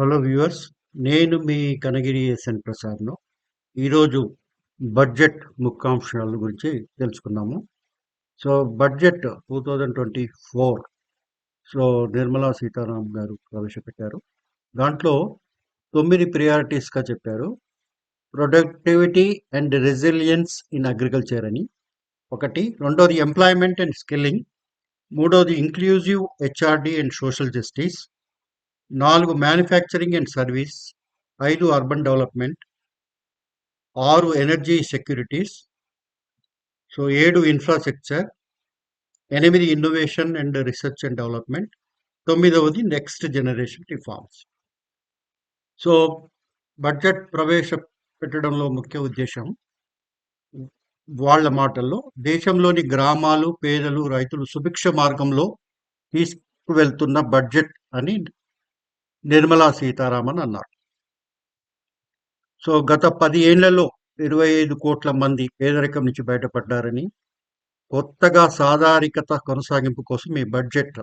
Hello viewers నేను మీ Kanagiri SN ప్రసాద్ను. ఈరోజు బడ్జెట్ ముఖ్యాంశాల గురించి తెలుసుకుందాము. So budget two thousand twenty four so Nirmala Sitharaman గారు ప్రవేశపెట్టారు. దాంట్లో తొమ్మిది ప్రియారిటీస్గా చెప్పారు. Productivity and resilience in agriculture అని. ఒకటి రెండోది ఎంప్లాయ్మెంట్ అండ్ స్కిల్లింగ్ మూడోది inclusive HRD and social justice నాలుగు మ్యానుఫ్యాక్చరింగ్ అండ్ సర్వీస్ ఐదు అర్బన్ డెవలప్మెంట్ ఆరు ఎనర్జీ సెక్యూరిటీస్ సో ఏడు ఇన్ఫ్రాస్ట్రక్చర్ ఎనిమిది innovation and research and development తొమ్మిదవది next generation reforms so budget ప్రవేశపెట్టడంలో ముఖ్య ఉద్దేశం వాళ్ళ మాటల్లో దేశంలోని గ్రామాలు పేదలు రైతులు సుభిక్ష మార్గంలో తీసుకువెళ్తున్న బడ్జెట్ అని నిర్మలా సీతారామన్ అన్నారు. సో గత పది ఏళ్ళలో ఇరవై ఐదు కోట్ల మంది పేదరికం నుంచి బయటపడ్డారని కొత్తగా సాధారికత కొనసాగింపు కోసం ఈ బడ్జెట్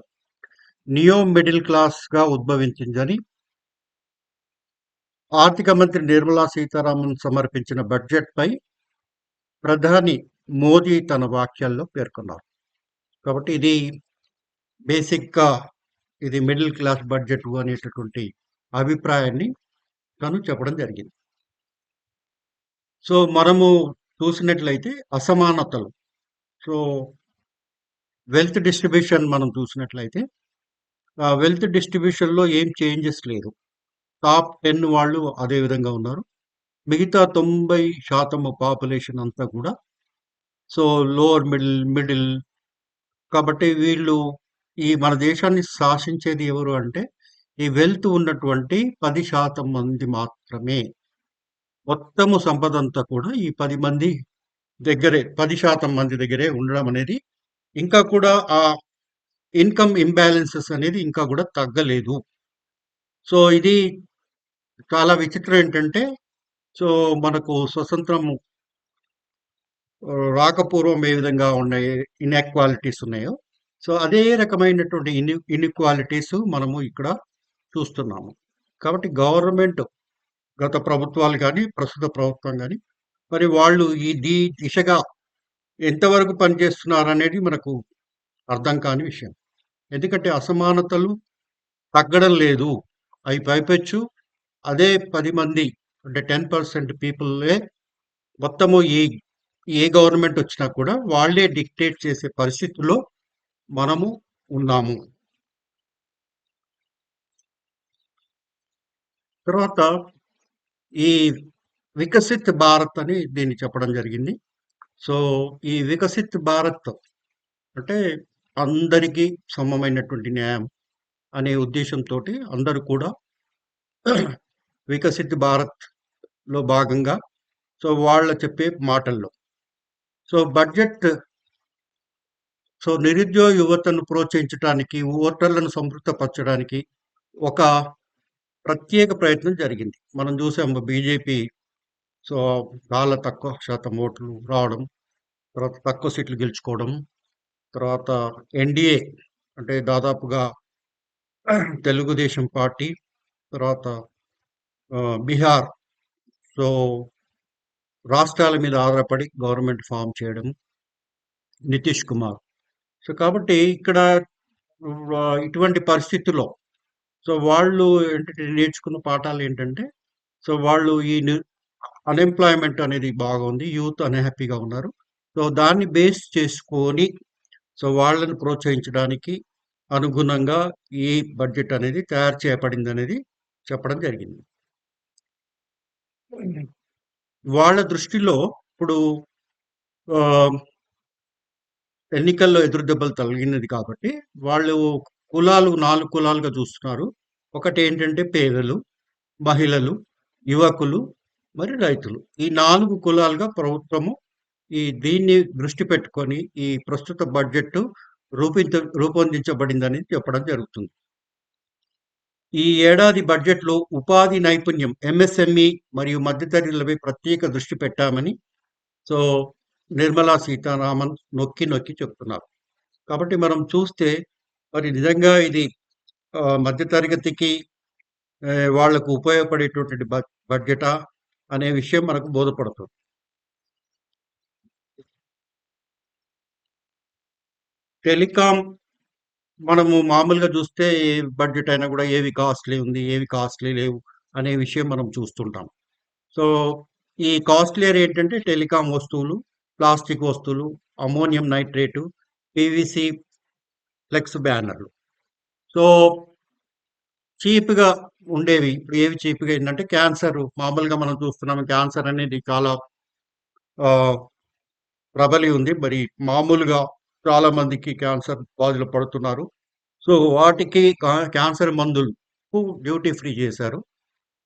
నియో మిడిల్ క్లాస్గా ఉద్భవించిందని ఆర్థిక మంత్రి నిర్మలా సీతారామన్ సమర్పించిన బడ్జెట్పై ప్రధాని మోదీ తన వాక్యాల్లో పేర్కొన్నారు. కాబట్టి ఇది బేసిక్గా ఇది మిడిల్ క్లాస్ బడ్జెట్ అనేటటువంటి అభిప్రాయాన్ని తను చెప్పడం జరిగింది. సో మనము చూసినట్లయితే అసమానతలు. సో వెల్త్ డిస్ట్రిబ్యూషన్ మనం చూసినట్లయితే ఆ వెల్త్ డిస్ట్రిబ్యూషన్లో ఏం చేంజెస్ లేదు. టాప్ టెన్ వాళ్ళు అదే విధంగా ఉన్నారు. మిగతా తొంభై శాతం పాపులేషన్ అంతా కూడా సో లోవర్ మిడిల్ మిడిల్ కాబట్టి వీళ్ళు ఈ మన దేశాన్ని శాసించేది ఎవరు అంటే ఈ వెల్త్ ఉన్నటువంటి పది శాతం మంది మాత్రమే. మొత్తము సంపద అంతా కూడా ఈ పది మంది దగ్గరే పది శాతం మంది దగ్గరే ఉండడం అనేది ఇంకా కూడా ఆ ఇన్కమ్ ఇంబ్యాలెన్సెస్ అనేది ఇంకా కూడా తగ్గలేదు. సో ఇది చాలా విచిత్రం ఏంటంటే సో మనకు స్వతంత్రం రాకపూర్వం ఏ విధంగా ఉన్నాయి ఇన్ఎక్వాలిటీస్ ఉన్నాయో సో అదే రకమైనటువంటి ఇన్ ఇన్ఈక్వాలిటీస్ మనము ఇక్కడ చూస్తున్నాము. కాబట్టి గవర్నమెంట్ గత ప్రభుత్వాలు కానీ ప్రస్తుత ప్రభుత్వం కానీ మరి వాళ్ళు ఈ దీ దిశగా ఎంతవరకు పనిచేస్తున్నారు అనేది మనకు అర్థం కాని విషయం. ఎందుకంటే అసమానతలు తగ్గడం లేదు. అవి పైపెచ్చు అదే పది మంది అంటే టెన్ పర్సెంట్ పీపుల్లే మొత్తము ఈ ఏ గవర్నమెంట్ వచ్చినా కూడా వాళ్ళే డిక్టేట్ చేసే పరిస్థితుల్లో మనము ఉన్నాము. తర్వాత ఈ వికసిత్ భారత్ అని దీన్ని చెప్పడం జరిగింది. సో ఈ వికసిత్ భారత్ అంటే అందరికీ సమమైనటువంటి న్యాయం అనే ఉద్దేశంతో అందరూ కూడా వికసిత్ భారత్లో భాగంగా సో వాళ్ళ చెప్పే మాటల్లో. సో బడ్జెట్ సో నిరుద్యోగ యువతను ప్రోత్సహించడానికి ఓటర్లను సంతృప్తపరచడానికి ఒక ప్రత్యేక ప్రయత్నం జరిగింది. మనం చూసాము బీజేపీ సో చాలా తక్కువ శాతం ఓట్లు రావడం తర్వాత తక్కువ సీట్లు గెలుచుకోవడం తర్వాత ఎన్డీఏ అంటే దాదాపుగా తెలుగుదేశం పార్టీ తర్వాత బీహార్ సో రాష్ట్రాల మీద ఆధారపడి గవర్నమెంట్ ఫామ్ చేయడం నితీష్ కుమార్ సో కాబట్టి ఇక్కడ ఇటువంటి పరిస్థితుల్లో సో వాళ్ళు ఏంటంటే నేర్చుకున్న పాఠాలు ఏంటంటే సో వాళ్ళు ఈ అన్ఎంప్లాయ్మెంట్ అనేది బాగుంది యూత్ అన్హ్యాపీగా ఉన్నారు. సో దాన్ని బేస్ చేసుకొని సో వాళ్ళని ప్రోత్సహించడానికి అనుగుణంగా ఈ బడ్జెట్ అనేది తయారు చేయబడింది అనేది చెప్పడం జరిగింది. వాళ్ళ దృష్టిలో ఇప్పుడు ఎన్నికల్లో ఎదురు దెబ్బలు తగిలినది కాబట్టి వాళ్ళు కులాలు నాలుగు కులాలుగా చూస్తున్నారు. ఒకటి ఏంటంటే పేదలు మహిళలు యువకులు మరి రైతులు. ఈ నాలుగు కులాలుగా ప్రభుత్వము ఈ దీన్ని దృష్టి పెట్టుకొని ఈ ప్రస్తుత బడ్జెట్ రూపించ రూపొందించబడిందని చెప్పడం జరుగుతుంది. ఈ ఏడాది బడ్జెట్లో ఉపాధి నైపుణ్యం ఎంఎస్ఎంఈ మరియు మధ్యతరగతులపై ప్రత్యేక దృష్టి పెట్టామని సో నిర్మలా సీతారామన్ నొక్కి నొక్కి చెప్తున్నారు కాబట్టి మనం చూస్తే మరి నిజంగా ఇది మధ్యతరగతికి వాళ్ళకు వాళ్ళకు ఉపయోగపడేటటువంటి బడ్జెటా అనే విషయం మనకు బోధపడుతుంది. టెలికాం మనము మామూలుగా చూస్తే ఏ బడ్జెట్ అయినా కూడా ఏవి కాస్ట్‌లీ ఉంది, ఏవి కాస్ట్‌లీ లేవు అనే విషయం మనం చూస్తుంటాం. సో, ఈ కాస్ట్లీ ఏంటంటే టెలికాం వస్తువులు, ప్లాస్టిక్ వస్తువులు, అమ్మోనియం నైట్రేటు, పీవీసీ ఫ్లెక్స్ బ్యానర్లు. సో, చీప్‌గా ఉండేవి. ఇప్పుడు ఏవి చీప్‌గా ఏంటంటే క్యాన్సరు మామూలుగా మనం చూస్తున్నాం క్యాన్సర్ అనేది చాలా ప్రబలి ఉంది. మరి మామూలుగా చాలా మందికి క్యాన్సర్ బాధలు పడుతున్నారు. సో, వాటికి క్యాన్సర్ మందులకు డ్యూటీ ఫ్రీ చేశారు.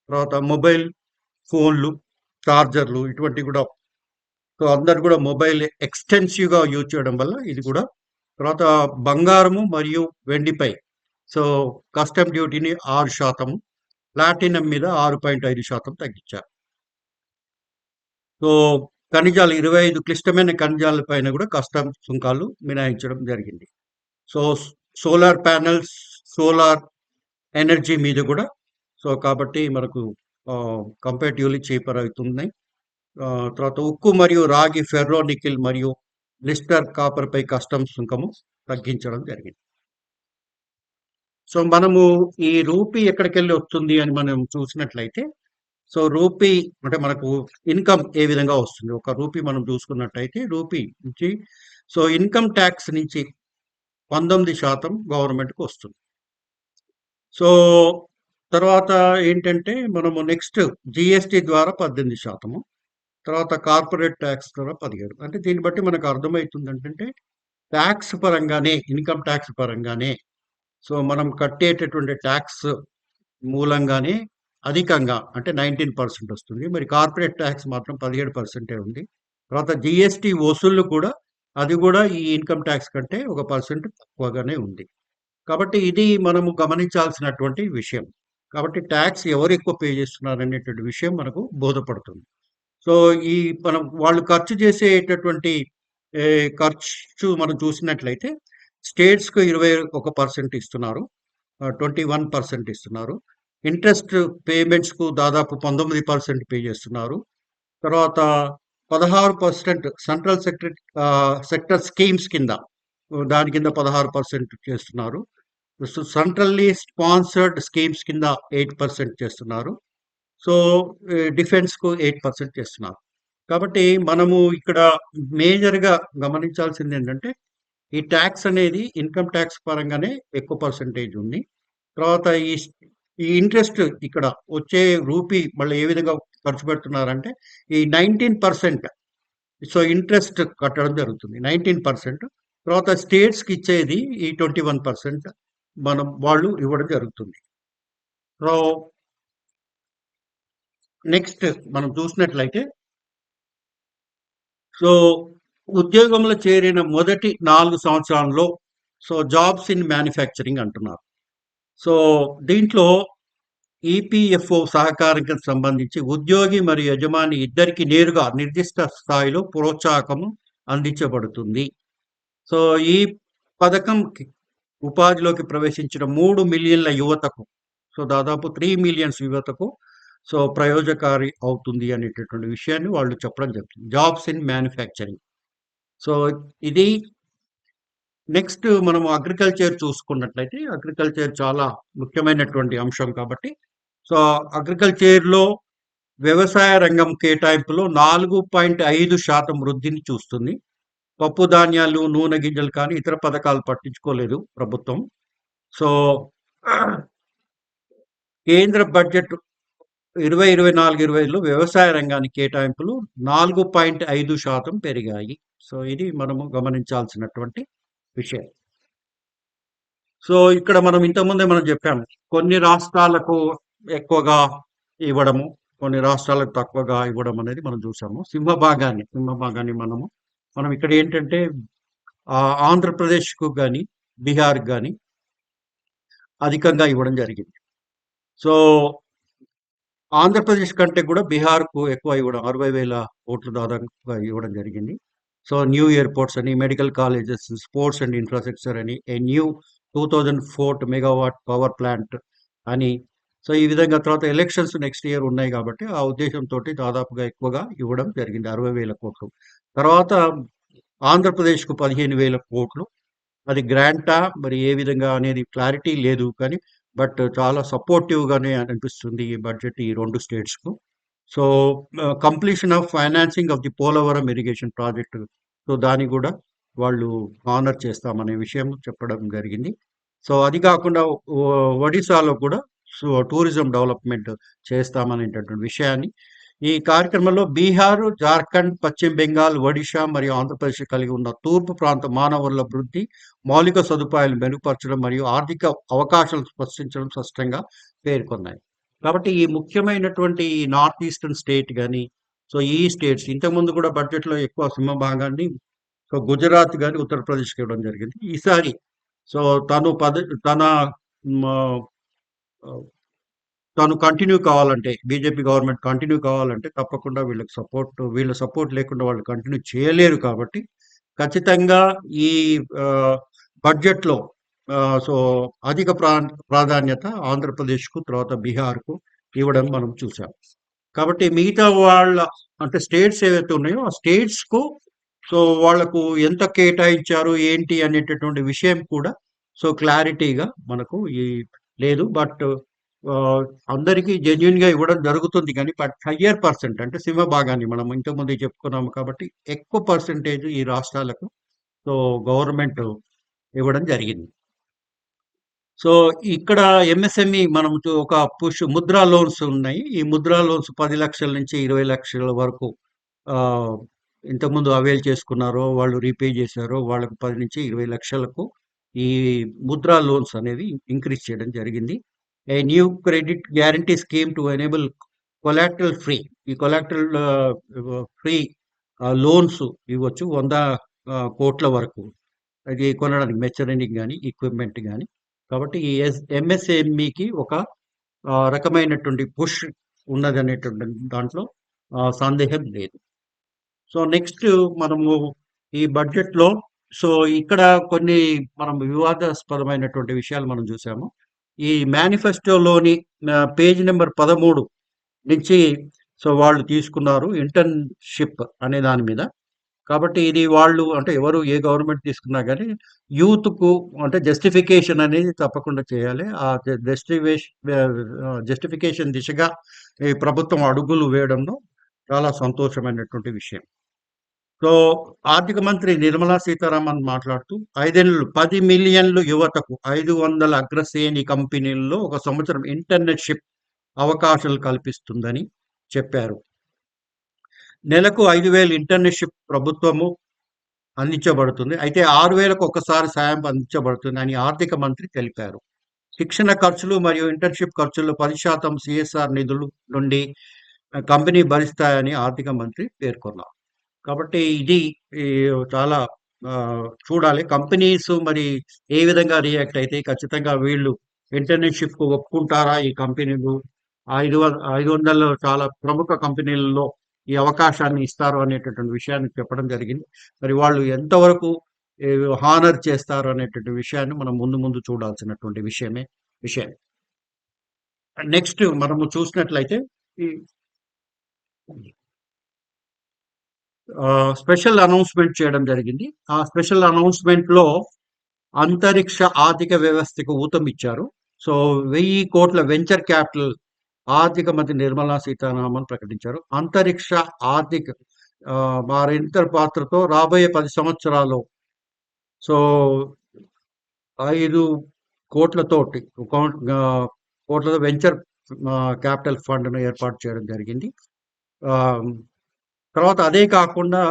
తర్వాత మొబైల్ ఫోన్లు, చార్జర్లు ఇటువంటివి కూడా సో, అందరు కూడా మొబైల్ ఎక్స్‌టెన్సివ్‌గా యూజ్ చేయడం వల్ల ఇది కూడా తర్వాత బంగారము మరియు వెండిపై సో, కస్టమ్ డ్యూటీని ఆరు శాతం ప్లాటినం మీద 6.5% తగ్గించారు. సో, ఖనిజాలు 25 క్లిష్టమైన ఖనిజాల పైన కూడా కస్టమ్ సుంకాలు మినాయించడం జరిగింది. So, solar panels, solar energy మీద కూడా సో, కాబట్టి మనకు కంపేటివ్లీ చీపర్ అవుతున్నాయి. తర్వాత ఉక్కు మరియు రాగి, ఫెర్రోనికిల్ మరియు లిస్టర్ కాపర్‌పై కస్టమ్స్ సుంకము తగ్గించడం జరిగింది. సో, మనము ఈ రూపీ ఎక్కడికెళ్ళి వస్తుంది అని మనం చూసినట్లయితే, సో, రూపీ అంటే మనకు ఇన్‌కమ్ ఏ విధంగా వస్తుంది? ఒక రూపీ మనం చూసుకున్నట్టయితే రూపీ నుంచి సో, ఇన్‌కమ్ ట్యాక్స్ నుంచి 19% గవర్నమెంట్‌కి వస్తుంది. సో, తర్వాత ఏంటంటే మనము నెక్స్ట్ జీఎస్టీ ద్వారా 18% తర్వాత కార్పొరేట్ ట్యాక్స్ ద్వారా 17 అంటే దీన్ని బట్టి మనకు అర్థమవుతుంది ఏంటంటే ట్యాక్స్ పరంగానే ఇన్‌కమ్ టాక్స్ పరంగానే సో, మనం కట్టేటటువంటి ట్యాక్స్ మూలంగానే అధికంగా అంటే 19% వస్తుంది. మరి కార్పొరేట్ ట్యాక్స్ మాత్రం 17% ఉంది. తర్వాత జిఎస్టీ వసూళ్ళు కూడా అది కూడా ఈ ఇన్‌కమ్ ట్యాక్స్ కంటే ఒక పర్సెంట్ తక్కువగానే ఉంది. కాబట్టి ఇది మనము గమనించాల్సినటువంటి విషయం. కాబట్టి ట్యాక్స్ ఎవరు ఎక్కువ పే చేస్తున్నారు అనేటువంటి విషయం మనకు బోధపడుతుంది. సో, ఈ మనం వాళ్ళు ఖర్చు చేసేటటువంటి ఖర్చు మనం చూసినట్లయితే స్టేట్స్‌కు 21% ఇస్తున్నారు. ట్వంటీ వన్ పర్సెంట్ ఇస్తున్నారు. ఇంట్రెస్ట్ పేమెంట్స్‌కు దాదాపు 19% పే చేస్తున్నారు. తర్వాత 16% సెంట్రల్ సెక్రెట్ సెక్టర్ స్కీమ్స్ కింద దాని కింద 16% చేస్తున్నారు. సెంట్రల్లీ స్పాన్సర్డ్ స్కీమ్స్ కింద ఎయిట్ పర్సెంట్ చేస్తున్నారు. సో, డిఫెన్స్‌కు ఎయిట్ పర్సెంట్ చేస్తున్నారు. కాబట్టి మనము ఇక్కడ మేజర్‌గా గమనించాల్సింది ఏంటంటే ఈ టాక్స్ అనేది ఇన్‌కమ్ టాక్స్ పరంగానే ఎక్కువ పర్సెంటేజ్ ఉంది. తర్వాత ఈ ఈ ఇంట్రెస్ట్ ఇక్కడ వచ్చే రూపీ మళ్ళీ ఏ విధంగా ఖర్చు పెడుతున్నారంటే ఈ 19% సో, ఇంట్రెస్ట్ కట్టడం జరుగుతుంది. 19% తర్వాత స్టేట్స్‌కి ఇచ్చేది ఈ 21% మనం వాళ్ళు ఇవ్వడం జరుగుతుంది. సో నెక్స్ట్ మనం చూసినట్లయితే సో, ఉద్యోగంలో చేరిన మొదటి నాలుగు సంవత్సరాల్లో సో, జాబ్స్ ఇన్ మ్యానుఫ్యాక్చరింగ్ అంటున్నారు. సో, దీంట్లో ఈపీఎఫ్ఓ సహకారానికి సంబంధించి ఉద్యోగి మరియు యజమాని ఇద్దరికీ నేరుగా నిర్దిష్ట స్థాయిలో ప్రోత్సాహకము అందించబడుతుంది. సో, ఈ పథకంకి ఉపాధిలోకి ప్రవేశించిన మూడు మిలియన్ల యువతకు సో, దాదాపు త్రీ మిలియన్స్ యువతకు సో, ప్రయోజకారి అవుతుంది అనేటటువంటి విషయాన్ని వాళ్ళు చెప్పడం జరుగుతుంది. Jobs in manufacturing. సో, ఇది నెక్స్ట్ మనం అగ్రికల్చర్ చూసుకున్నట్లయితే అగ్రికల్చర్ చాలా ముఖ్యమైనటువంటి అంశం కాబట్టి సో, అగ్రికల్చర్‌లో వ్యవసాయ రంగం కేటాయింపులో 4.5% వృద్ధిని చూస్తుంది. పప్పు ధాన్యాలు, నూనె గింజలు కానీ ఇతర పథకాలు పట్టించుకోలేదు ప్రభుత్వం. సో, కేంద్ర బడ్జెట్ 2024, 25లో వ్యవసాయ రంగానికి కేటాయింపులు 4.5% పెరిగాయి. సో, ఇది మనము గమనించాల్సినటువంటి విషయం. సో, ఇక్కడ మనం ఇంతకుముందే మనం చెప్పాము. కొన్ని రాష్ట్రాలకు ఎక్కువగా ఇవ్వడము, కొన్ని రాష్ట్రాలకు తక్కువగా ఇవ్వడం అనేది మనం చూసాము. సింహభాగాన్ని, సింహభాగాన్ని మనము మనం ఇక్కడ ఏంటంటే ఆంధ్రప్రదేశ్‌కు కానీ బీహార్‌కి కానీ అధికంగా ఇవ్వడం జరిగింది. సో, ఆంధ్రప్రదేశ్ కంటే కూడా బీహార్‌కు ఎక్కువ ఇవ్వడం అరవై వేల కోట్లు దాదాపుగా ఇవ్వడం జరిగింది. సో, న్యూ ఎయిర్‌పోర్ట్స్ అని, medical colleges, sports and infrastructure అని, A new 2000 four megawatt power plant అని, సో ఈ విధంగా తర్వాత ఎలక్షన్స్ నెక్స్ట్ ఇయర్ ఉన్నాయి కాబట్టి ఆ ఉద్దేశంతో దాదాపుగా ఎక్కువగా ఇవ్వడం జరిగింది అరవై వేల కోట్లు. తర్వాత ఆంధ్రప్రదేశ్కు పదిహేను వేల కోట్లు. అది గ్రాంటా మరి ఏ విధంగా అనేది క్లారిటీ లేదు. కానీ బట్ చాలా సపోర్టివ్గానే అనిపిస్తుంది ఈ బడ్జెట్ ఈ రెండు స్టేట్స్కు. So completion of financing of the Polavaram irrigation project. So దాన్ని కూడా వాళ్ళు ఆనర్ చేస్తామనే విషయం చెప్పడం జరిగింది. సో అది కాకుండా ఒడిశాలో కూడా సో టూరిజం డెవలప్మెంట్ చేస్తామనేటటువంటి విషయాన్ని ఈ కార్యక్రమంలో బీహార్ జార్ఖండ్ పశ్చిమ బెంగాల్ ఒడిషా మరియు ఆంధ్రప్రదేశ్ కలిగి ఉన్న తూర్పు ప్రాంత మానవుల అభివృద్ధి మౌలిక సదుపాయాలు మెరుగుపరచడం మరియు ఆర్థిక అవకాశాలు స్పష్టించడం స్పష్టంగా పేర్కొన్నాయి. కాబట్టి ఈ ముఖ్యమైనటువంటి ఈ నార్త్ ఈస్టర్న్ స్టేట్ కానీ సో ఈ స్టేట్స్ ఇంతకుముందు కూడా బడ్జెట్లో ఎక్కువ సింహ భాగాన్ని సో గుజరాత్ కానీ ఉత్తరప్రదేశ్కి ఇవ్వడం జరిగింది. ఈసారి సో తను పద తన తను కంటిన్యూ కావాలంటే బీజేపీ గవర్నమెంట్ కంటిన్యూ కావాలంటే తప్పకుండా వీళ్ళకి సపోర్ట్ వీళ్ళ సపోర్ట్ లేకుండా వాళ్ళు కంటిన్యూ చేయలేరు కాబట్టి ఖచ్చితంగా ఈ బడ్జెట్లో సో అధిక ప్రా ప్రాధాన్యత ఆంధ్రప్రదేశ్కు తర్వాత బీహార్కు ఇవ్వడం మనం చూసాం. కాబట్టి మిగతా వాళ్ళ అంటే స్టేట్స్ ఏవైతే ఉన్నాయో ఆ స్టేట్స్కు సో వాళ్ళకు ఎంత కేటాయించారు ఏంటి అనేటటువంటి విషయం కూడా సో క్లారిటీగా మనకు ఈ లేదు. బట్ అందరికీ జెన్యున్గా ఇవ్వడం జరుగుతుంది కానీ బట్ హయ్యర్ పర్సెంట్ అంటే సింహ భాగాన్ని మనం ఇంతకుముందు చెప్పుకున్నాము కాబట్టి ఎక్కువ పర్సెంటేజ్ ఈ రాష్ట్రాలకు సో గవర్నమెంట్ ఇవ్వడం జరిగింది. సో ఇక్కడ ఎంఎస్ఎంఈ మనం చూ- ఒక పుష్ ముద్రా లోన్స్ ఉన్నాయి. ఈ ముద్రా లోన్స్ పది లక్షల నుంచి ఇరవై లక్షల వరకు ఇంతకుముందు అవైల్ చేసుకున్నారో వాళ్ళు రీపే చేశారో వాళ్ళకు పది నుంచి ఇరవై లక్షలకు ఈ ముద్రా లోన్స్ అనేవి ఇంక్రీజ్ చేయడం జరిగింది. A new credit guarantee scheme to enable collateral free ఈ కొలాటరల్ ఫ్రీ లోన్స్ ఇవ్వచ్చు వంద కోట్ల వరకు. అది కొనడానికి మెచ్చరింగ్ కానీ ఈక్విప్మెంట్ కానీ కాబట్టి ఈ ఎస్ ఎంఎస్ఎంఈకి ఒక రకమైనటువంటి పుష్ ఉన్నది అనేటువంటి దాంట్లో సందేహం లేదు. సో నెక్స్ట్ మనము ఈ బడ్జెట్లో సో ఇక్కడ కొన్ని మనం వివాదాస్పదమైనటువంటి విషయాలు మనం చూసాము. ఈ మేనిఫెస్టోలోని పేజ్ నెంబర్ పదమూడు నుంచి సో వాళ్ళు తీసుకున్నారు ఇంటర్న్షిప్ అనే దాని మీద. కాబట్టి ఇది వాళ్ళు అంటే ఎవరు ఏ గవర్నమెంట్ తీసుకున్నా కానీ యూత్కు అంటే జస్టిఫికేషన్ అనేది తప్పకుండా చేయాలి. ఆ జస్టిఫికేషన్ జస్టిఫికేషన్ దిశగా ఈ ప్రభుత్వం అడుగులు వేయడంలో చాలా సంతోషమైనటువంటి విషయం. సో ఆర్థిక మంత్రి నిర్మలా సీతారామన్ మాట్లాడుతూ ఐదేళ్ళు పది మిలియన్లు యువతకు ఐదు వందల అగ్రశ్రేణి కంపెనీల్లో ఒక సంవత్సరం ఇంటర్న్షిప్ అవకాశాలు కల్పిస్తుందని చెప్పారు. నెలకు ఐదు వేలు ఇంటర్న్షిప్ ప్రభుత్వము అందించబడుతుంది. అయితే ఆరు వేలకు ఒకసారి సాయం అందించబడుతుంది అని ఆర్థిక మంత్రి తెలిపారు. శిక్షణ ఖర్చులు మరియు ఇంటర్న్షిప్ ఖర్చులు పది శాతం సిఎస్ఆర్ నిధులు నుండి కంపెనీ భరిస్తాయని ఆర్థిక మంత్రి పేర్కొన్నారు. కాబట్టి ఇది ఈ, చాలా చూడాలి. కంపెనీస్ మరి ఏ విధంగా రియాక్ట్ అయితే ఖచ్చితంగా వీళ్ళు ఇంటర్న్షిప్కు ఒప్పుకుంటారా ఈ కంపెనీలు? ఐదు ఐదు వందల చాలా ప్రముఖ కంపెనీలలో ఈ అవకాశాన్ని ఇస్తారు అనేటటువంటి విషయాన్ని చెప్పడం జరిగింది. మరి వాళ్ళు ఎంతవరకు హానర్ చేస్తారు అనేటువంటి విషయాన్ని మనం ముందు ముందు చూడాల్సినటువంటి విషయమే విషయం. నెక్స్ట్ మనము చూసినట్లయితే ఈ స్పెషల్ అనౌన్స్మెంట్ చేయడం జరిగింది. ఆ స్పెషల్ అనౌన్స్మెంట్లో అంతరిక్ష ఆర్థిక వ్యవస్థకు ఊతం ఇచ్చారు. సో వెయ్యి కోట్ల వెంచర్ క్యాపిటల్ ఆర్థిక మంత్రి నిర్మలా సీతారామన్ ప్రకటించారు. అంతరిక్ష ఆర్థిక ఆ, పాత్రతో రాబోయే పది సంవత్సరాలు సో ఐదు కోట్లతోటి కోట్లతో వెంచర్ క్యాపిటల్ ఫండ్ను ఏర్పాటు చేయడం జరిగింది. తర్వాత అదే కాకుండా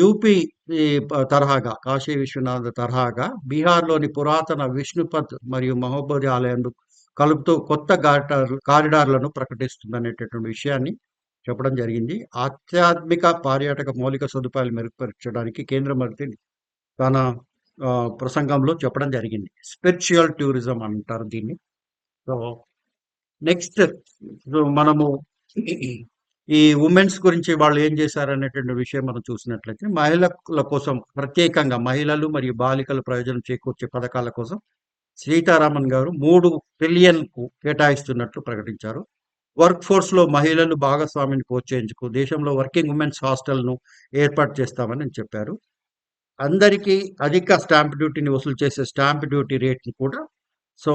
యూపీ ఈ తరహాగా కాశీ విశ్వనాథ్ తరహాగా బీహార్లోని పురాతన విష్ణుపద్ మరియు మహోబోధి ఆలయాలు కలుపుతూ కొత్త గాటార్ కారిడార్లను ప్రకటిస్తుందనేటటువంటి విషయాన్ని చెప్పడం జరిగింది. ఆధ్యాత్మిక పర్యాటక మౌలిక సదుపాయాలు మెరుగుపరచడానికి కేంద్ర మంత్రి తన ప్రసంగంలో చెప్పడం జరిగింది. స్పిరిచువల్ టూరిజం అంటారు దీన్ని. సో నెక్స్ట్ మనము ఈ ఉమెన్స్ గురించి వాళ్ళు ఏం చేశారు అనేటువంటి విషయం మనం చూసినట్లయితే మహిళల కోసం ప్రత్యేకంగా మహిళలు మరియు బాలికల ప్రయోజనం చేకూర్చే పథకాల కోసం సీతారామన్ గారు మూడు ట్రిలియన్కు కేటాయిస్తున్నట్లు ప్రకటించారు. వర్క్ ఫోర్స్లో మహిళలు భాగస్వామిని ప్రోత్సహించుకు దేశంలో వర్కింగ్ ఉమెన్స్ హాస్టల్ను ఏర్పాటు చేస్తామని చెప్పారు. అందరికీ అధిక స్టాంప్ డ్యూటీని వసూలు చేసే స్టాంప్ డ్యూటీ రేట్ని కూడా సో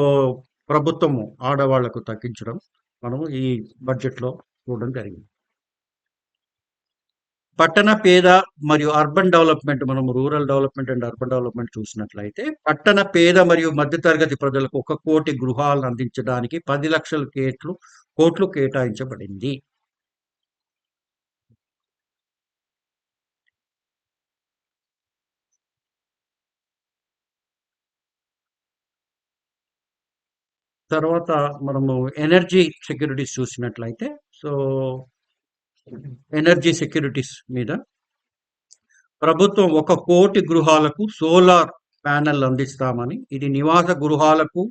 ప్రభుత్వము ఆడవాళ్ళకు తగ్గించడం మనము ఈ బడ్జెట్లో చూడడం జరిగింది. పట్టణ పేద మరియు అర్బన్ డెవలప్మెంట్ మనం rural development and urban development చూసినట్లయితే పట్టణ పేద మరియు మధ్యతరగతి ప్రజలకు ఒక కోటి గృహాలను అందించడానికి పది లక్షల కేట్లు కోట్లు కేటాయించబడింది. తర్వాత మనము ఎనర్జీ సెక్యూరిటీస్ చూసినట్లయితే సో ఎనర్జీ సెక్యూరిటీస్ మీద. ప్రభుత్వం ఒక కోటి గృహాలకు సోలార్ ప్యానెల్ అందిస్తామని ఇది నివాస గృహాలకు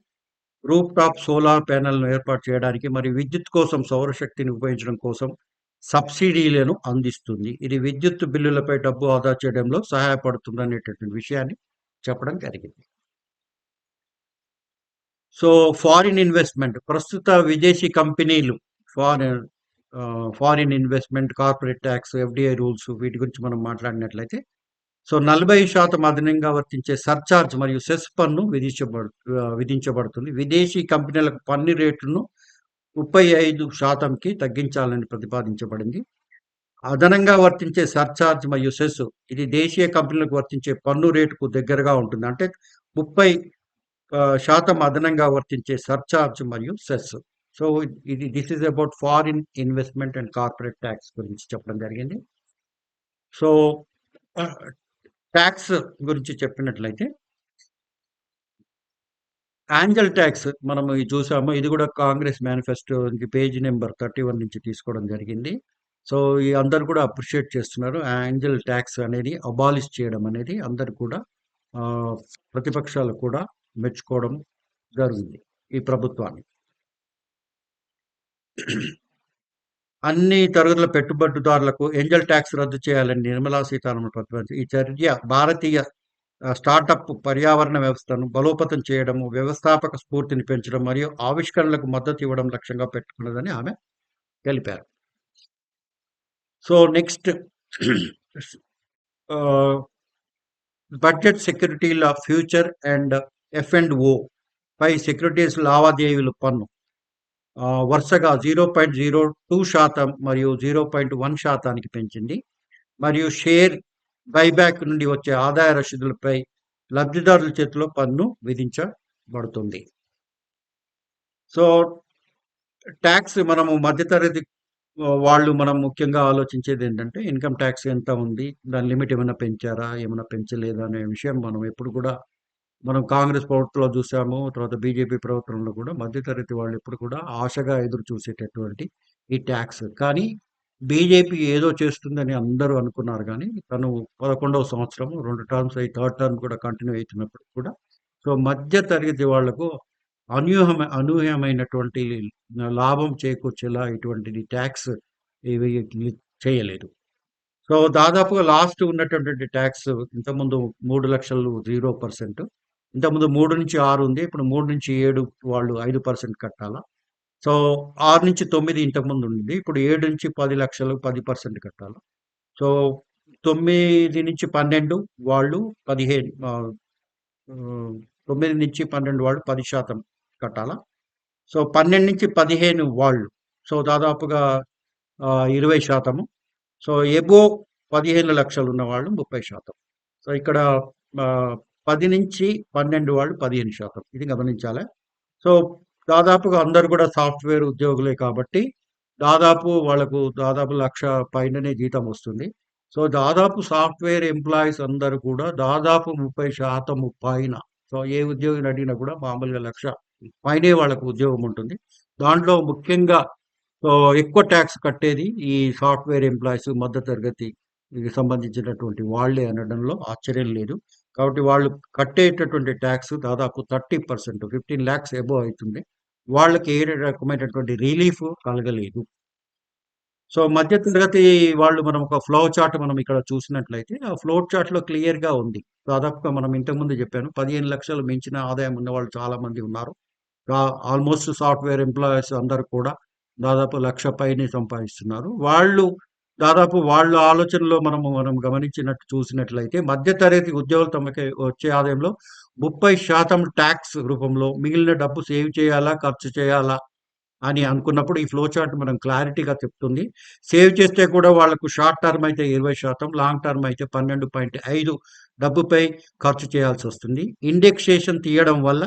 రూప్ టాప్ సోలార్ ప్యానెల్ను ఏర్పాటు చేయడానికి మరియు విద్యుత్ కోసం సౌరశక్తిని ఉపయోగించడం కోసం సబ్సిడీలను అందిస్తుంది. ఇది విద్యుత్ బిల్లులపై డబ్బు ఆదా చేయడంలో సహాయపడుతుంది అనేటటువంటి విషయాన్ని చెప్పడం జరిగింది. సో ఫారిన్ ఇన్వెస్ట్మెంట్ ప్రస్తుత విదేశీ కంపెనీలు foreign foreign investment corporate tax FDI rules వీటి గురించి మనం మాట్లాడినట్లయితే సో నలభై శాతం అదనంగా వర్తించే సర్చార్జ్ మరియు సెస్ పన్ను విధించబడు విధించబడుతుంది. విదేశీ కంపెనీలకు పన్ను రేట్లను ముప్పై ఐదు శాతంకి తగ్గించాలని ప్రతిపాదించబడింది. అదనంగా వర్తించే సర్చార్జ్ మరియు సెస్ ఇది దేశీయ కంపెనీలకు వర్తించే పన్ను రేటుకు దగ్గరగా ఉంటుంది. అంటే ముప్పై శాతం అదనంగా వర్తించే సర్చార్జ్ మరియు సెస్ సో ఇది this is about foreign investment and corporate tax గురించి చెప్పడం జరిగింది. సో ట్యాక్స్ uh, గురించి చెప్పినట్లయితే యాంజల్ ట్యాక్స్ మనం చూసాము. ఇది కూడా Congress manifesto page number thirty one నుంచి తీసుకోవడం జరిగింది. సో ఈ అందరు కూడా అప్రిషియేట్ చేస్తున్నారు. యాంజల్ ట్యాక్స్ అనేది అబాలిష్ చేయడం అనేది అందరు కూడా ప్రతిపక్షాలు కూడా మెచ్చుకోవడం జరిగింది ఈ ప్రభుత్వాన్ని. అన్ని తరగతుల పెట్టుబడిదారులకు ఏంజల్ ట్యాక్స్ రద్దు చేయాలని నిర్మలా సీతారామన్ ప్రతిపాదించారు. ఈ చర్య భారతీయ స్టార్టప్ పర్యావరణ వ్యవస్థను బలోపతం చేయడము వ్యవస్థాపక స్ఫూర్తిని పెంచడం మరియు ఆవిష్కరణలకు మద్దతు ఇవ్వడం లక్ష్యంగా పెట్టుకున్నదని ఆమె తెలిపారు. సో నెక్స్ట్ బడ్జెట్ సెక్యూరిటీల future and F and O pi securities లావాదేవీలు పన్ను. వరుసగా జీరో పాయింట్ జీరో టూ శాతం మరియు జీరో పాయింట్ వన్ శాతానికి పెంచింది. మరియు షేర్ బైబ్యాక్ నుండి వచ్చే ఆదాయ రసీదులపై లబ్ధిదారుల చేతిలో పన్ను విధించబడుతుంది. సో ట్యాక్స్ మనము మధ్యతరగతి వాళ్ళు మనం ముఖ్యంగా ఆలోచించేది ఏంటంటే ఇన్కమ్ ట్యాక్స్ ఎంత ఉంది దాని లిమిట్ ఏమైనా పెంచారా ఏమైనా పెంచలేదా అనే విషయం మనం ఎప్పుడు కూడా మనం కాంగ్రెస్ ప్రభుత్వంలో చూసాము తర్వాత బీజేపీ ప్రభుత్వంలో కూడా మధ్యతరగతి వాళ్ళు ఇప్పుడు కూడా ఆశగా ఎదురు చూసేటటువంటి ఈ ట్యాక్స్. కానీ బీజేపీ ఏదో చేస్తుందని అందరూ అనుకున్నారు కానీ తను పదకొండవ సంవత్సరం రెండు టర్మ్స్ అయి థర్డ్ టర్మ్ కూడా కంటిన్యూ అవుతున్నప్పుడు కూడా సో మధ్య తరగతి వాళ్ళకు అనూహ్యమ అనూహ్యమైనటువంటి లాభం చేకూర్చేలా ఇటువంటిది ట్యాక్స్ ఇవి చేయలేదు. సో దాదాపుగా లాస్ట్ ఉన్నటువంటి ట్యాక్స్ ఇంతకుముందు మూడు లక్షలు జీరో పర్సెంట్ ఇంతకుముందు మూడు నుంచి ఆరు ఉంది ఇప్పుడు మూడు నుంచి ఏడు వాళ్ళు ఐదు పర్సెంట్ కట్టాలా? సో ఆరు నుంచి తొమ్మిది ఇంతకుముందు ఉంది ఇప్పుడు ఏడు నుంచి పది లక్షలు పది పర్సెంట్ కట్టాలి? సో తొమ్మిది నుంచి పన్నెండు వాళ్ళు పదిహేను తొమ్మిది నుంచి పన్నెండు వాళ్ళు పది శాతం కట్టాలా? సో పన్నెండు నుంచి పదిహేను వాళ్ళు సో దాదాపుగా ఇరవై శాతము. సో ఎబో పదిహేను లక్షలు ఉన్న వాళ్ళు ముప్పై శాతం. సో ఇక్కడ పది నుంచి పన్నెండు వాళ్ళు పదిహేను శాతం. ఇది గమనించాలి. సో దాదాపుగా అందరు కూడా సాఫ్ట్వేర్ ఉద్యోగులే కాబట్టి దాదాపు వాళ్ళకు దాదాపు లక్ష పైననే జీతం వస్తుంది. సో దాదాపు సాఫ్ట్వేర్ ఎంప్లాయీస్ అందరూ కూడా దాదాపు ముప్పై శాతం పైన సో ఏ ఉద్యోగిని అడిగినా కూడా మామూలుగా లక్ష పైనే వాళ్ళకు ఉద్యోగం ఉంటుంది. దాంట్లో ముఖ్యంగా సో ఎక్కువ ట్యాక్స్ కట్టేది ఈ సాఫ్ట్వేర్ ఎంప్లాయీస్ మధ్య తరగతికి సంబంధించినటువంటి వాళ్ళే అనడంలో ఆశ్చర్యం లేదు. కాబట్టి వాళ్ళు కట్టేటటువంటి ట్యాక్స్ దాదాపు thirty percent fifteen lakhs above అవుతుంది వాళ్ళకి ఏ రకమైనటువంటి రిలీఫ్ కలగలేదు సో మధ్య తరగతి వాళ్ళు మనం ఒక ఫ్లో చార్ట్ మనం ఇక్కడ చూసినట్లయితే ఆ ఫ్లో చార్ట్‌లో క్లియర్‌గా ఉంది. దాదాపుగా మనం ఇంతకుముందు చెప్పాను. పదిహేను లక్షలు మించిన ఆదాయం ఉన్నవాళ్ళు చాలా మంది ఉన్నారు. ఆల్‌మోస్ట్ సాఫ్ట్‌వేర్ ఎంప్లాయీస్ అందరూ కూడా దాదాపు లక్ష పైనే సంపాదిస్తున్నారు. వాళ్ళు దాదాపు వాళ్ళ ఆలోచనలో మనము మనం గమనించినట్టు చూసినట్లయితే మధ్య తరగతి ఉద్యోగులు తమకి వచ్చే ఆదాయంలో ముప్పై శాతం ట్యాక్స్ రూపంలో మిగిలిన డబ్బు సేవ్ చేయాలా? ఖర్చు చేయాలా? అని అనుకున్నప్పుడు ఈ ఫ్లో చార్ట్ మనం క్లారిటీగా చెప్తుంది. సేవ్ చేస్తే కూడా వాళ్ళకు షార్ట్ టర్మ్ అయితే 20% లాంగ్ టర్మ్ అయితే 12.5 డబ్బుపై ఖర్చు చేయాల్సి వస్తుంది ఇండెక్సేషన్ తీయడం వల్ల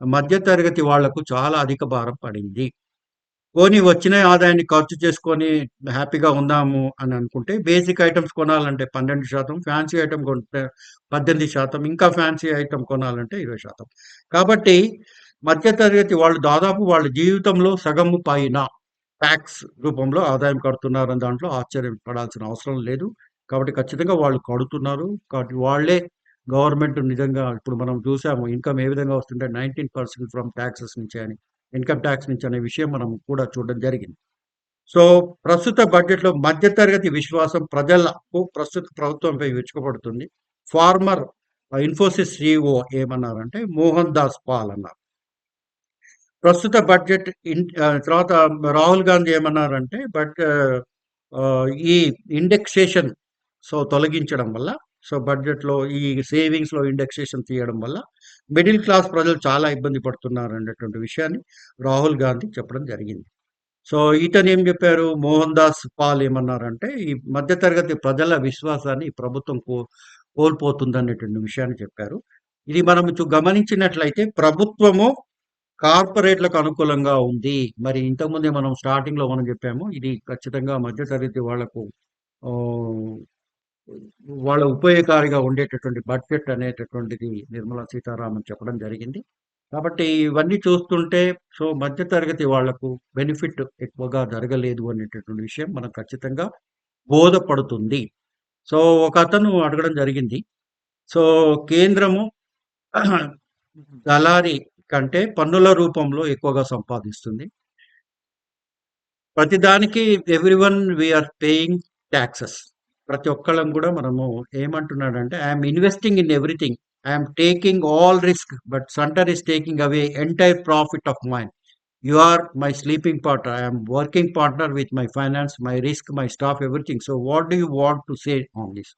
మధ్య తరగతి వాళ్ళకు చాలా అధిక భారం పడింది. పోనీ వచ్చిన ఆదాయాన్ని ఖర్చు చేసుకొని హ్యాపీగా ఉందాము అని అనుకుంటే బేసిక్ ఐటమ్స్ కొనాలంటే 12% ఫ్యాన్సీ ఐటమ్ కొంటే 18% ఇంకా ఫ్యాన్సీ ఐటమ్ కొనాలంటే 20%. కాబట్టి మధ్య తరగతి వాళ్ళు దాదాపు వాళ్ళ జీవితంలో సగము పైన టాక్స్ రూపంలో ఆదాయం కడుతున్నారని దాంట్లో ఆశ్చర్యం పడాల్సిన అవసరం లేదు. కాబట్టి ఖచ్చితంగా వాళ్ళు కడుతున్నారు. కాబట్టి వాళ్ళే గవర్నమెంట్ నిజంగా ఇప్పుడు మనం చూసాము ఇన్‌కమ్ ఏ విధంగా వస్తుంటే 19% ఫ్రమ్ టాక్సెస్ నుంచి అని. ఇన్‌కమ్ టాక్స్ నుంచి అనే విషయం మనం కూడా చూడడం జరిగింది. సో, ప్రస్తుత బడ్జెట్‌లో మధ్య తరగతి విశ్వాసం ప్రజలకు ప్రస్తుత ప్రభుత్వంపై విరుచుకుపడుతుంది. ఫార్మర్ ఇన్ఫోసిస్ సిఇఓ ఏమన్నారంటే మోహన్ దాస్ పాల్ అన్నారు. ప్రస్తుత బడ్జెట్ ఇన్ తర్వాత రాహుల్ గాంధీ ఏమన్నారంటే బట్ ఈ ఇండెక్సేషన్ సో, తొలగించడం వల్ల సో, బడ్జెట్‌లో ఈ సేవింగ్స్‌లో ఇండెక్సేషన్ తీయడం వల్ల మిడిల్ క్లాస్ ప్రజలు చాలా ఇబ్బంది పడుతున్నారు అనేటువంటి విషయాన్ని రాహుల్ గాంధీ చెప్పడం జరిగింది. సో, ఇతను ఏం చెప్పారు మోహన్ దాస్ పాల్ ఏమన్నారంటే ఈ మధ్య తరగతి ప్రజల విశ్వాసాన్ని ఈ ప్రభుత్వం కో కోల్పోతుందనేటువంటి విషయాన్ని చెప్పారు. ఇది మనం గమనించినట్లయితే ప్రభుత్వము కార్పొరేట్‌లకు అనుకూలంగా ఉంది. మరి ఇంతకుముందే మనం స్టార్టింగ్‌లో మనం చెప్పాము. ఇది ఖచ్చితంగా మధ్య తరగతి వాళ్ళకు వాళ్ళ ఉపయోగకారిగా ఉండేటటువంటి బడ్జెట్ అనేటటువంటిది నిర్మలా సీతారామన్ చెప్పడం జరిగింది. కాబట్టి ఇవన్నీ చూస్తుంటే సో, మధ్య తరగతి వాళ్ళకు బెనిఫిట్ ఎక్కువగా జరగలేదు అనేటటువంటి విషయం మనం ఖచ్చితంగా బోధపడుతుంది. సో, ఒక అతను అడగడం జరిగింది. సో, కేంద్రము దళారీ కంటే పన్నుల రూపంలో ఎక్కువగా సంపాదిస్తుంది. ప్రతిదానికి everyone we are paying taxes ప్రతి ఒక్కళ్ళం కూడా మనము ఏమంటున్నాడంటే I'm investing in everything. I taking all risk but centre is taking away entire profit of mine. You are my sleeping partner. I'm working partner with my finance, my risk, my staff everything. So, what do you want to say on this?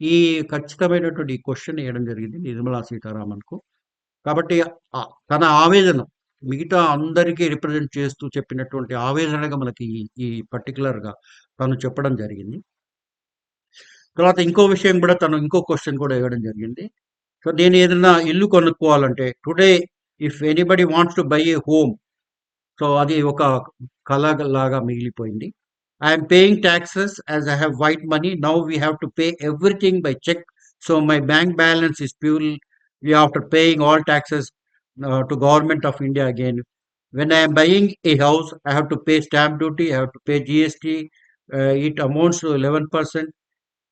ఈ ఖచ్చితమైనటువంటి ఈ question జరిగింది నిర్మలా సీతారామన్‌కు. కాబట్టి తన ఆవేదన మిగతా అందరికీ represent చేస్తూ చెప్పినటువంటి ఆవేదనగా మనకి ఈ పర్టికులర్గా తను చెప్పడం జరిగింది. తర్వాత ఇంకో విషయం కూడా తను ఇంకో క్వశ్చన్ కూడా ఇవ్వడం జరిగింది. సో, నేను ఏదైనా ఇల్లు కొనుక్కోవాలంటే today if anybody wants to buy a home so, అది ఒక కలలాగా మిగిలిపోయింది. I paying taxes as I have white money. Now we have to pay everything by cheque. So, my bank balance is purely after paying all taxes to government of India again. When I'm buying a house I have to pay stamp duty. I have to pay GST it amounts eleven percent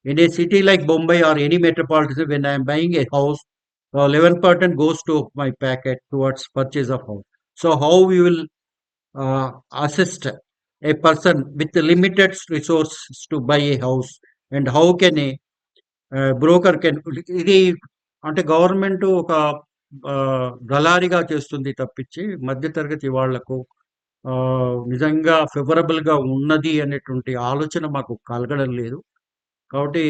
In a city like Bombay or any metropolitan, when I am buying a house, uh, 11% goes to my packet towards purchase of house. So, how we will uh, assist a person with limited resources to buy a house and how can a uh, broker can ఇది అంటే government ఒక దళారిగా చేస్తుంది తప్పించి మధ్యతరగతి వాళ్ళకు నిజంగా ఫేవరబుల్‌గా ఉన్నది అనేటువంటి ఆలోచన మాకు కలగడం లేదు. కాబట్టి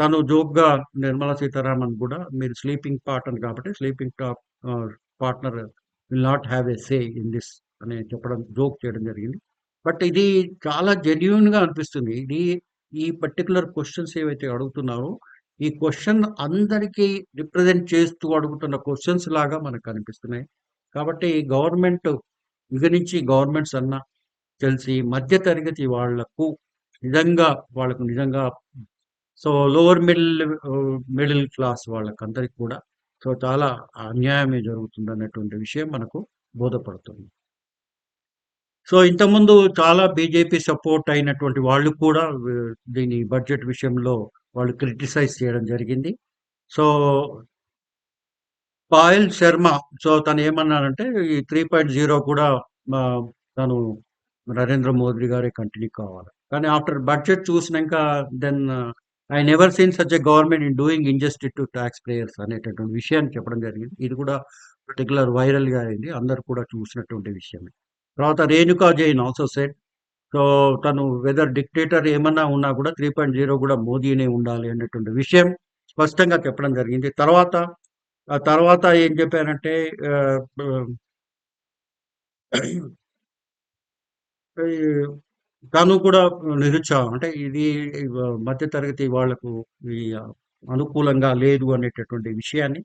తను జోక్‌గా నిర్మలా సీతారామన్ కూడా మీరు స్లీపింగ్ పార్ట్నర్ కాబట్టి sleeping top partner will not have a say in this అని చెప్పడం జోక్ చేయడం జరిగింది. బట్ ఇది చాలా జెన్యున్గా అనిపిస్తుంది. ఇది ఈ పర్టిక్యులర్ క్వశ్చన్స్ ఏవైతే అడుగుతున్నారో ఈ క్వశ్చన్ అందరికీ రిప్రజెంట్ చేస్తూ అడుగుతున్న క్వశ్చన్స్ లాగా మనకు కనిపిస్తున్నాయి. కాబట్టి గవర్నమెంట్ ఇక నుంచి గవర్నమెంట్స్ అన్న తెలిసి మధ్య తరగతి వాళ్ళకు నిజంగా వాళ్ళకు నిజంగా so, lower middle middle class వాళ్ళకందరికి కూడా సో, చాలా అన్యాయమే జరుగుతుందనేటువంటి విషయం మనకు బోధపడుతుంది. సో, ఇంతకుముందు చాలా బీజేపీ సపోర్ట్ అయినటువంటి వాళ్ళు కూడా దీని బడ్జెట్ విషయంలో వాళ్ళు క్రిటిసైజ్ చేయడం జరిగింది. సో పాయల్ శర్మ సో, తను ఏమన్నారంటే ఈ 3.0 కూడా తను నరేంద్ర మోదీ గారే కంటిన్యూ కావాలి కానీ ఆఫ్టర్ బడ్జెట్ చూసినాక then I never seen such a government in doing injustice to tax players అనేటటువంటి విషయాన్ని చెప్పడం జరిగింది. ఇది కూడా పర్టికులర్ వైరల్గా అయింది. అందరు కూడా చూసినటువంటి విషయమే. తర్వాత Renuka Jain also said so తను వెదర్ డిక్టేటర్ ఏమన్నా ఉన్నా కూడా త్రీ పాయింట్ జీరో కూడా మోదీనే ఉండాలి అనేటువంటి విషయం స్పష్టంగా చెప్పడం జరిగింది. తర్వాత ఆ తర్వాత ఏం చెప్పారంటే uh, తను కూడా నిరుత్సాహం. అంటే ఇది మధ్యతరగతి వాళ్ళకు ఈ అనుకూలంగా లేదు అనేటటువంటి విషయాన్ని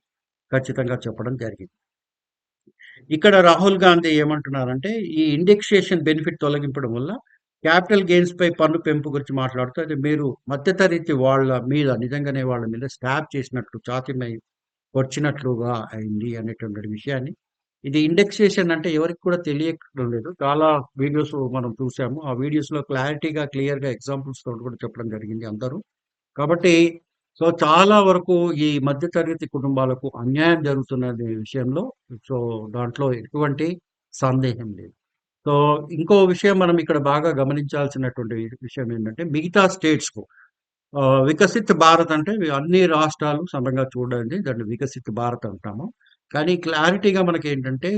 ఖచ్చితంగా చెప్పడం జరిగింది. ఇక్కడ రాహుల్ గాంధీ ఏమంటున్నారంటే ఈ ఇండెక్సేషన్ బెనిఫిట్ తొలగింపడం వల్ల క్యాపిటల్ గెయిన్స్ పై పన్ను పెంపు గురించి మాట్లాడుతూ అది మీరు మధ్యతరగతి వాళ్ళ మీద నిజంగానే వాళ్ళ మీద స్టాప్ చేసినట్లు చాతిమై వచ్చినట్లుగా అయింది అనేటువంటి విషయాన్ని ఇది ఇండెక్సేషన్ అంటే ఎవరికి కూడా తెలియడం లేదు. చాలా వీడియోస్ మనం చూసాము. ఆ వీడియోస్లో క్లారిటీగా క్లియర్గా ఎగ్జాంపుల్స్ తోటి కూడా చెప్పడం జరిగింది అందరూ. కాబట్టి సో చాలా వరకు ఈ మధ్యతరగతి కుటుంబాలకు అన్యాయం జరుగుతున్న విషయంలో సో దాంట్లో ఎటువంటి సందేహం లేదు. సో ఇంకో విషయం మనం ఇక్కడ బాగా గమనించాల్సినటువంటి విషయం ఏంటంటే మిగతా స్టేట్స్కు వికసిత్ భారత్ అంటే అన్ని రాష్ట్రాలు సమంగా చూడండి దాన్ని వికసిత్ భారత్ అంటాము. కానీ క్లారిటీగా మనకి ఏంటంటే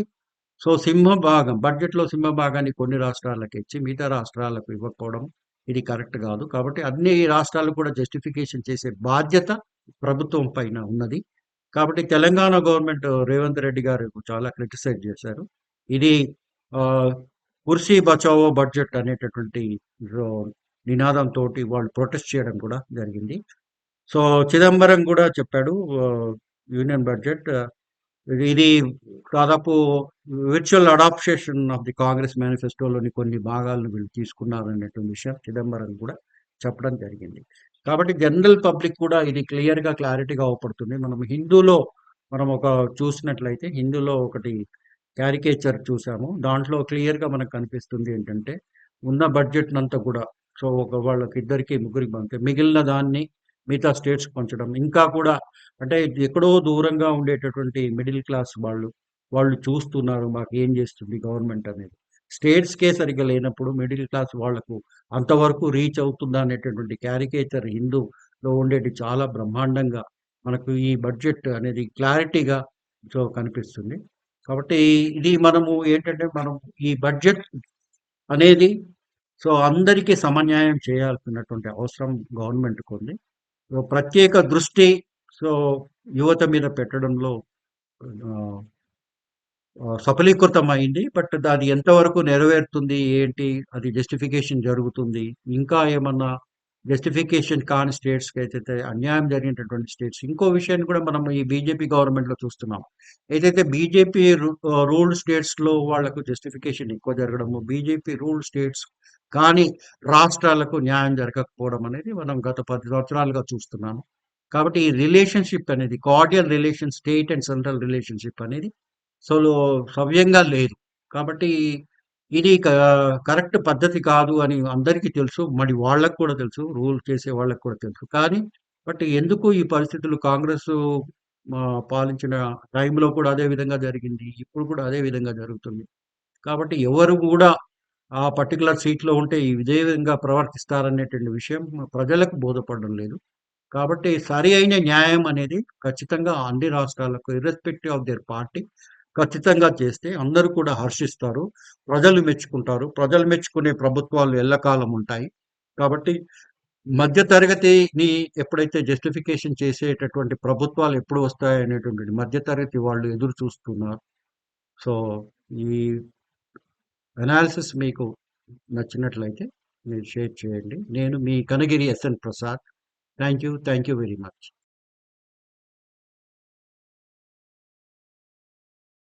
సో సింహ భాగం బడ్జెట్లో సింహ భాగాన్ని కొన్ని రాష్ట్రాలకు ఇచ్చి మిగతా రాష్ట్రాలకు ఇవ్వకపోవడం ఇది కరెక్ట్ కాదు. కాబట్టి అన్ని రాష్ట్రాలు కూడా జస్టిఫికేషన్ చేసే బాధ్యత ప్రభుత్వం పైన ఉన్నది. కాబట్టి తెలంగాణ గవర్నమెంట్ రేవంత్ రెడ్డి గారు చాలా క్రిటిసైజ్ చేశారు. ఇది కుర్సీ బచావో బడ్జెట్ అనేటటువంటి నినాదంతో వాళ్ళు ప్రొటెస్ట్ చేయడం కూడా జరిగింది. సో చిదంబరం కూడా చెప్పాడు యూనియన్ బడ్జెట్ ఇది దాదాపు virtual adoption of the Congress మేనిఫెస్టోలోని కొన్ని భాగాలను వీళ్ళు తీసుకున్నారు అనేటువంటి విషయం చిదంబరం కూడా చెప్పడం జరిగింది. కాబట్టి జనరల్ పబ్లిక్ కూడా ఇది క్లియర్గా క్లారిటీగా అవపడుతుంది. మనం హిందూలో మనం ఒక చూసినట్లయితే హిందూలో ఒకటి క్యారికేచర్ చూసాము. దాంట్లో క్లియర్గా మనకు కనిపిస్తుంది ఏంటంటే ఉన్న బడ్జెట్ అంతా కూడా సో ఒక వాళ్ళకి ఇద్దరికి ముగ్గురికి పంపితే మిగిలిన దాన్ని మిగతా స్టేట్స్ పంచడం. ఇంకా కూడా అంటే ఎక్కడో దూరంగా ఉండేటటువంటి మిడిల్ క్లాస్ వాళ్ళు వాళ్ళు చూస్తున్నారు మాకు ఏం చేస్తుంది గవర్నమెంట్ అనేది. స్టేట్స్కే సరిగ్గా లేనప్పుడు మిడిల్ క్లాస్ వాళ్ళకు అంతవరకు రీచ్ అవుతుందా అనేటటువంటి క్యారికేచర్ హిందూలో ఉండేటి చాలా బ్రహ్మాండంగా. మనకు ఈ బడ్జెట్ అనేది క్లారిటీగా సో కనిపిస్తుంది. కాబట్టి ఇది మనము ఏంటంటే మనం ఈ బడ్జెట్ అనేది సో అందరికీ సమన్యాయం చేయాల్సినటువంటి అవసరం గవర్నమెంట్కు ఉంది. ప్రత్యేక దృష్టి సో యువత మీద పెట్టడంలో సఫలీకృతం అయింది బట్ అది ఎంతవరకు నెరవేరుతుంది ఏంటి అది జస్టిఫికేషన్ జరుగుతుంది. ఇంకా ఏమన్నా జస్టిఫికేషన్ కాని స్టేట్స్కి అయితే అన్యాయం జరిగినటువంటి స్టేట్స్ ఇంకో విషయాన్ని కూడా మనం ఈ బీజేపీ గవర్నమెంట్లో చూస్తున్నాం. ఏదైతే బీజేపీ రూల్డ్ స్టేట్స్లో వాళ్ళకు జస్టిఫికేషన్ ఎక్కువ జరగడము బీజేపీ రూల్డ్ స్టేట్స్ కానీ రాష్ట్రాలకు న్యాయం జరగకపోవడం అనేది మనం గత పది సంవత్సరాలుగా చూస్తున్నాము. కాబట్టి ఈ రిలేషన్షిప్ అనేది cordial relation state and central relationship అనేది సో సవ్యంగా లేదు. కాబట్టి ఇది కరెక్ట్ పద్ధతి కాదు అని అందరికీ తెలుసు. మరి వాళ్ళకు కూడా తెలుసు. రూల్ చేసే వాళ్ళకు కూడా తెలుసు. కానీ బట్ ఎందుకు ఈ పరిస్థితులు కాంగ్రెస్ పాలించిన టైంలో కూడా అదే విధంగా జరిగింది. ఇప్పుడు కూడా అదే విధంగా జరుగుతుంది. కాబట్టి ఎవరు కూడా ఆ పర్టికులర్ సీట్లో ఉంటే ఈ విధంగా ప్రవర్తిస్తారనేటువంటి విషయం ప్రజలకు బోధపడడం లేదు. కాబట్టి సరి అయిన న్యాయం అనేది ఖచ్చితంగా అన్ని రాష్ట్రాలకు ఇర్రెస్పెక్టివ్ ఆఫ్ దేర్ పార్టీ ఖచ్చితంగా చేస్తే అందరూ కూడా హర్షిస్తారు ప్రజలు మెచ్చుకుంటారు. ప్రజలు మెచ్చుకునే ప్రభుత్వాలు ఎల్లకాలం ఉంటాయి. కాబట్టి మధ్యతరగతిని ఎప్పుడైతే జస్టిఫికేషన్ చేసేటటువంటి ప్రభుత్వాలు ఎప్పుడు వస్తాయి అనేటువంటి మధ్యతరగతి వాళ్ళు ఎదురు చూస్తున్నారు. సో ఈ అనాలిసిస్ మీకు నచ్చినట్లయితే మీరు షేర్ చేయండి. నేను మీ Kanagiri S N Prasad. Thank you thank you very much